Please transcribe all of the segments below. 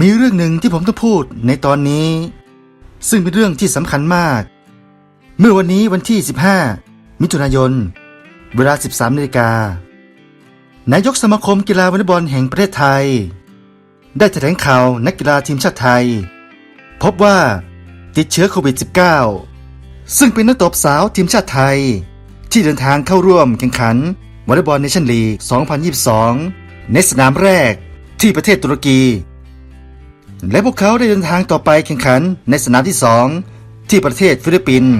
มีเรื่องหนึ่งที่ผมต้องพูดในตอนนี้ ซึ่งเป็นเรื่องที่สำคัญมาก เมื่อวันนี้วันที่ 15 มิถุนายน เวลา 13นาฬิกานายกสมาคมกีฬาวอลเลย์บอลแห่งประเทศไทย ได้แถลงข่าวนักกีฬาทีมชาติไทย พบว่าติดเชื้อโควิด -19 ซึ่งเป็นนักตบสาวทีมชาติไทย ที่เดินทางเข้าร่วมแข่งขันวอลเลย์บอลเนชั่นลีก 2022 ในสนามแรกที่ประเทศตุรกี และพวกเขาได้เดินทางต่อไปแข่งขันในสนามที่ 2 ที่ประเทศฟิลิปปินส์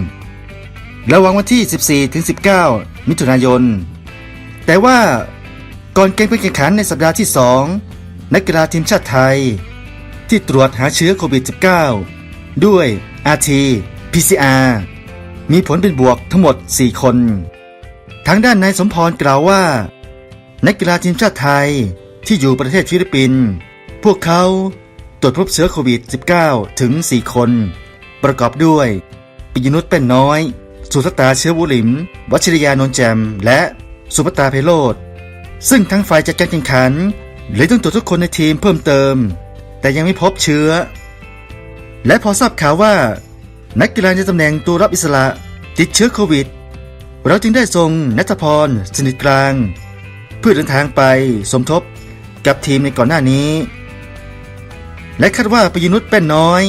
ระหว่างวันที่ 14-19 มิถุนายน แต่ว่าก่อนเกมไปแข่งขันในสัปดาห์ที่ 2 นักกีฬาทีมชาติไทย ที่ตรวจหาเชื้อโควิด -19 ด้วย RT PCR มีผลเป็นบวกทั้งหมด 4 คน ทางด้านนายสมพรกล่าวว่า นักกีฬาทีมชาติไทยที่อยู่ประเทศฟิลิปปินส์พวกเขา รวจพบเชื้อโควิด -19 ถึง 4 คน ประกอบด้วย ปิยนุชเป็นน้อย สุทตาเชื้อบุลิม วัชริยานนท์แจม และสุภตาเพโรดซึ่งทั้งฝ่ายจัดการแข่งขันเลยต้องตรวจทุกคนในทีมเพิ่มเติม แต่ยังไม่พบเชื้อ และพอทราบข่าวว่า นักกีฬาในตำแหน่งตัวรับอิสระติดเชื้อโควิด เราจึงได้ส่งนัทพรสนิทกลาง เพื่อเดินทางไปสมทบกับทีมในก่อนหน้านี้ และคาดว่าปยนุษย์เป็นน้อย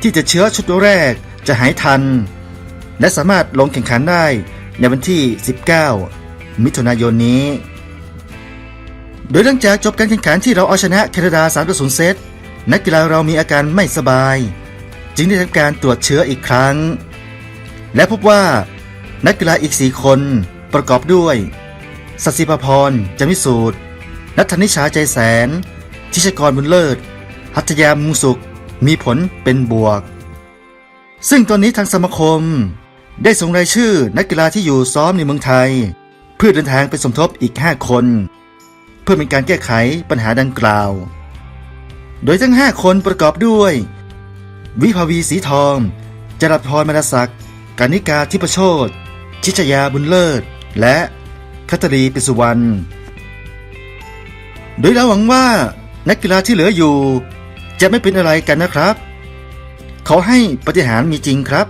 ที่จะเชื้อชุดแรกจะหายทัน และสามารถลงแข่งขันได้ในวันที่ 19 มิถุนายนนี้ โดยหลังจากจบการแข่งขันที่เราเอาชนะแคนาดา3ต่อ0เซตนักกีฬาเรามีอาการไม่สบาย จึงได้ทำการตรวจเชื้ออีกครั้ง และพบว่านักกีฬาอีก 4 คนประกอบด้วยสัสิภพรจมิสูตรนัทนิชาใจแสน ทิชกรบุญเลิศ หัตถยามุงสุขมีผลเป็นบวก ซึ่งตอนนี้ทางสมาคม ได้ส่งรายชื่อนักกีฬาที่อยู่ซ้อมในเมืองไทย เพื่อเดินทางไปสมทบอีก 5 คน เพื่อเป็นการแก้ไขปัญหาดังกล่าว โดยทั้ง 5 คนประกอบด้วย วิภาวีสีทองจรัสพรมรศักดิ์กานิกาทิพโชตชิชยาบุญเลิศ และคัตรีปิสุวรรณโดยเราหวังว่านักกีฬาที่เหลืออยู่ จะไม่เป็นอะไรกันนะครับ ขอให้ปฏิหารมีจริงครับ